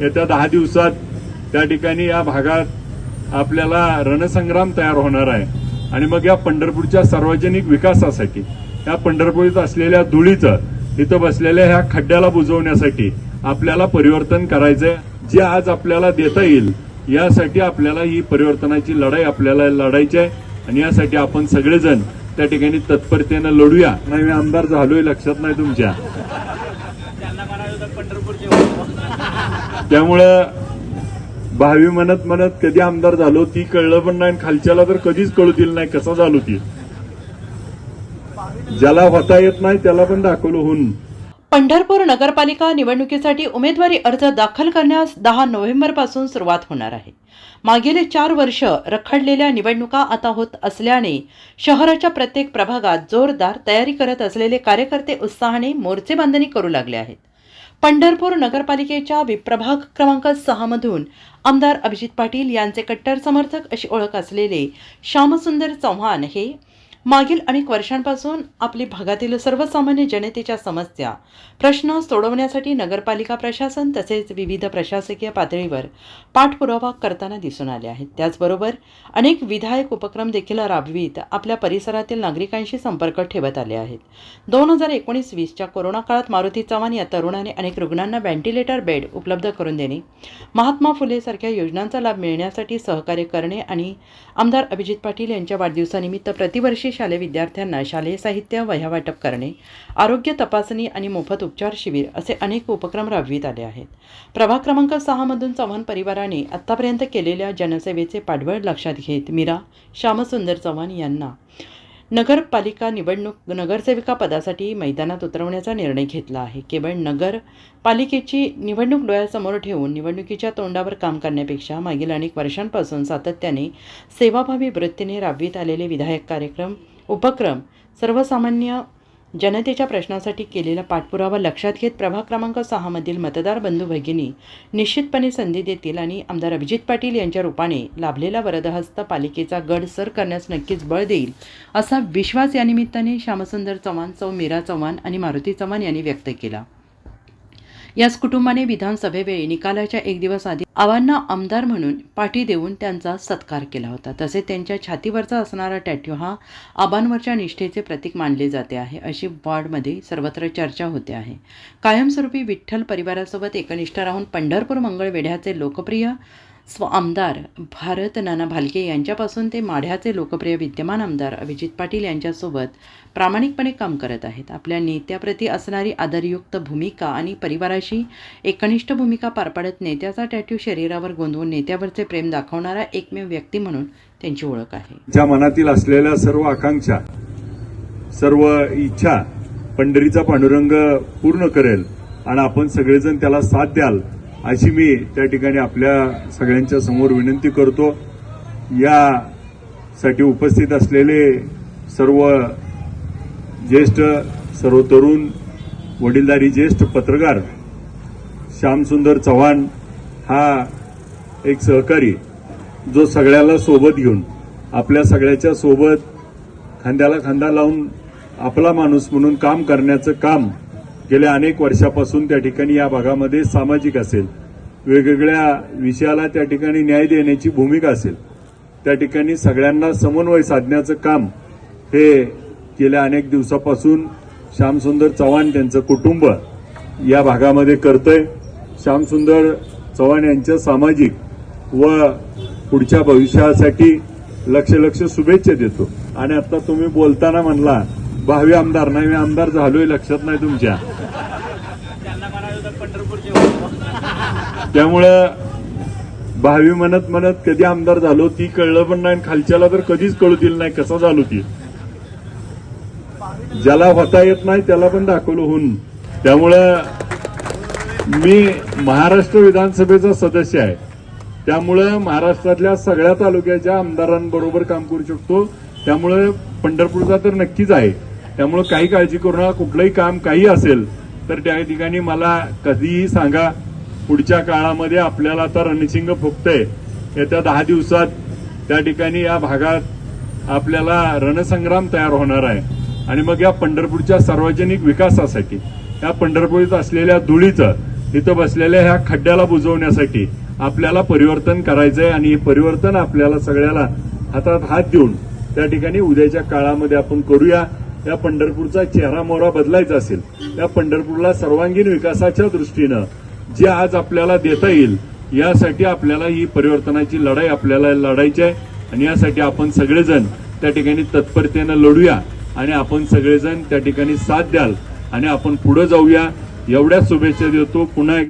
येत्या दहा दिवसात त्या ठिकाणी या भागात आपल्याला रणसंग्राम तयार होणार आहे. आणि मग या पंढरपूरच्या सार्वजनिक विकासासाठी या पंढरपुरीत असलेल्या धुळीचं इथं बसलेल्या ह्या खड्ड्याला बुजवण्यासाठी आपल्याला परिवर्तन करायचंय. जे आज आपल्याला देता येईल यासाठी आपल्याला ही परिवर्तनाची लढाई आपल्याला लढायची आहे. आणि यासाठी आपण सगळेजण त्या ठिकाणी तत्परतेनं लढूया. नाही मी आमदार झालोय लक्षात नाही तुमच्या. त्यामुळं भावी म्हणत म्हणत कधी आमदार झालो ती कळलं पण नाही खालच्याला तर कधीच कळू दिलं नाही कसा झालो ती. ज्याला होता येत नाही त्याला पण दाखवलं होऊन. पंढरपूर नगरपालिका निवडणुकीसाठी उमेदवारी अर्ज दाखल करण्यास दहा नोव्हेंबरपासून सुरुवात होणार आहे. मागील चार वर्ष रखडलेल्या निवडणुका आता होत असल्याने शहराच्या प्रत्येक प्रभागात जोरदार तयारी करत असलेले कार्यकर्ते उत्साहाने मोर्चे बांधणी करू लागले आहेत. पंढरपूर नगरपालिकेच्या विप्रभाग क्रमांक सहामधून आमदार अभिजित पाटील यांचे कट्टर समर्थक अशी ओळख असलेले श्यामसुंदर चव्हाण हे मागील अनेक वर्षांपासून आपली भागातील सर्वसामान्य जनतेच्या समस्या प्रश्न सोडवण्यासाठी नगरपालिका प्रशासन तसेच विविध प्रशासकीय पातळीवर पाठपुरावा करताना दिसून आले आहेत. त्याचबरोबर अनेक विधायक उपक्रम देखील राबवीत आपल्या परिसरातील नागरिकांशी संपर्क ठेवत आले आहेत. दोन हजार एकोणीस वीसच्या कोरोना काळात मारुती चव्हाण या तरुणाने अनेक रुग्णांना व्हेंटिलेटर बेड उपलब्ध करून देणे महात्मा फुलेसारख्या योजनांचा लाभ मिळण्यासाठी सहकार्य करणे आणि आमदार अभिजित पाटील यांच्या वाढदिवसानिमित्त प्रतिवर्षी शालेय विद्यार्थ्यांना शालेय साहित्य वह्या वाटप करणे आरोग्य तपासणी आणि मोफत उपचार शिबिर असे अनेक उपक्रम राबवित आले आहेत. प्रभाग क्रमांक सहामधून चव्हाण परिवाराने आत्तापर्यंत केलेल्या जनसेवेचे पाठबळ लक्षात घेत मीरा श्यामसुंदर चव्हाण यांना नगरपालिका निवडणूक नगरसेविका पदासाठी मैदानात उतरवण्याचा निर्णय घेतला आहे. केवळ नगरपालिकेची निवडणूक डोळ्यासमोर ठेवून निवडणुकीच्या तोंडावर काम करण्यापेक्षा मागील अनेक वर्षांपासून सातत्याने सेवाभावी वृत्तीने राबवित आलेले विधायक कार्यक्रम उपक्रम सर्वसामान्य जनतेच्या प्रश्नासाठी केलेला पाठपुरावा लक्षात घेत प्रभाग क्रमांक सहामधील मतदार बंधू भगिनी निश्चितपणे संधी देतील आणि आमदार अभिजित पाटील यांच्या रूपाने लाभलेला वरदहस्त पालिकेचा गड सर करण्यास नक्कीच बळ देईल असा विश्वास या निमित्ताने श्यामसुंदर चव्हाण चौ मीरा चव्हाण आणि मारुती चव्हाण यांनी व्यक्त केला. याच कुटुंबाने विधानसभेवेळी निकालाच्या एक दिवस आधी आव्हांना आमदार म्हणून पाठी देऊन त्यांचा सत्कार केला होता. तसेच त्यांच्या छातीवरचा असणारा टॅट्यू हा आबांवरच्या निष्ठेचे प्रतीक मानले जाते आहे अशी वॉर्डमध्ये सर्वत्र चर्चा होते आहे. कायमस्वरूपी विठ्ठल परिवारासोबत एकनिष्ठ राहून पंढरपूर मंगळवेढ्याचे लोकप्रिय स्व आमदार भारत नाना भालके यांच्यापासून ते माढ्याचे लोकप्रिय विद्यमान आमदार अभिजित पाटील यांच्यासोबत प्रामाणिकपणे काम करत आहेत. आपल्या नेत्याप्रती असणारी आदरयुक्त भूमिका आणि परिवाराशी एकनिष्ठ भूमिका पार पाडत नेत्याचा टॅट्यू शरीरावर गोंधवून नेत्यावरचे प्रेम दाखवणारा एकमेव व्यक्ती म्हणून त्यांची ओळख आहे. ज्या मनातील असलेल्या सर्व आकांक्षा सर्व इच्छा पंढरीचा पांडुरंग पूर्ण करेल आणि आपण सगळेजण त्याला साथ द्याल अशी मी त्या ठिकाणी आपल्या सगळ्यांच्या समोर विनंती करतो. यासाठी उपस्थित असलेले सर्व ज्येष्ठ सर्व तरुण वडीलधारी ज्येष्ठ पत्रकार श्यामसुंदर चव्हाण हा एक सहकारी जो सगळ्याला सोबत घेऊन आपल्या सगळ्याच्या सोबत खांद्याला खांदा लावून आपला माणूस म्हणून काम करण्याचं काम गेल्या अनेक वर्षापासून त्या ठिकाणी या भागामध्ये सामाजिक असेल. वेगवेगळ्या विषयाला त्या ठिकाणी न्याय देण्याची भूमिका असेल. त्या ठिकाणी सगळ्यांना समन्वय साधण्याचं काम हे गेल्या अनेक दिवसापासून श्यामसुंदर चव्हाण त्यांचं कुटुंब या भागामध्ये करतंय. श्यामसुंदर चव्हाण यांच्या सामाजिक व पुढच्या भविष्यासाठी लक्ष लक्ष शुभेच्छा देतो. आणि आता तुम्ही बोलताना म्हणला भावी आमदार नाही मी आमदार झालोय लक्षात नाही तुमच्या. त्यामुळं भावी म्हणत म्हणत कधी आमदार झालो ती कळलं पण नाही खालच्याला तर कधीच कळू दिलं नाही कसा झालो ती. ज्याला होता येत नाही त्याला पण दाखवलं होऊन. त्यामुळं मी महाराष्ट्र विधानसभेचा सदस्य आहे. त्यामुळं महाराष्ट्रातल्या सगळ्या तालुक्याच्या आमदारांबरोबर काम करू शकतो. त्यामुळं पंढरपूरचा तर नक्कीच आहे. त्यामुळं काही काळजी करू नका. कुठलंही काम काही असेल तर त्या ठिकाणी मला कधीही सांगा. पुढच्या काळामध्ये आपल्याला आता रणशिंग फुकतंय. येत्या दहा दिवसात त्या ठिकाणी या भागात आपल्याला रणसंग्राम तयार होणार आहे. आणि मग या पंढरपूरच्या सार्वजनिक विकासासाठी या पंढरपूरीत असलेल्या धुळीचं तिथं बसलेल्या ह्या खड्ड्याला बुजवण्यासाठी आपल्याला परिवर्तन करायचंय आणि हे परिवर्तन आपल्याला सगळ्याला हातात हात देऊन त्या ठिकाणी उद्याच्या काळामध्ये आपण करूया. या पंढरपूरचा चेहरा मोहरा बदलायचा असेल त्या पंढरपूरला सर्वांगीण विकासाच्या दृष्टीनं जे आज आपल्याला देता येईल यासाठी आपल्याला ही परिवर्तनाची लढाई आपल्याला लढायची आहे. आणि यासाठी आपण सगळेजण त्या ठिकाणी तत्परतेनं लढूया आणि आपण सगळेजण त्या ठिकाणी साथ द्याल आणि आपण पुढे जाऊया. एवढ्या शुभेच्छा देतो. पुन्हा एक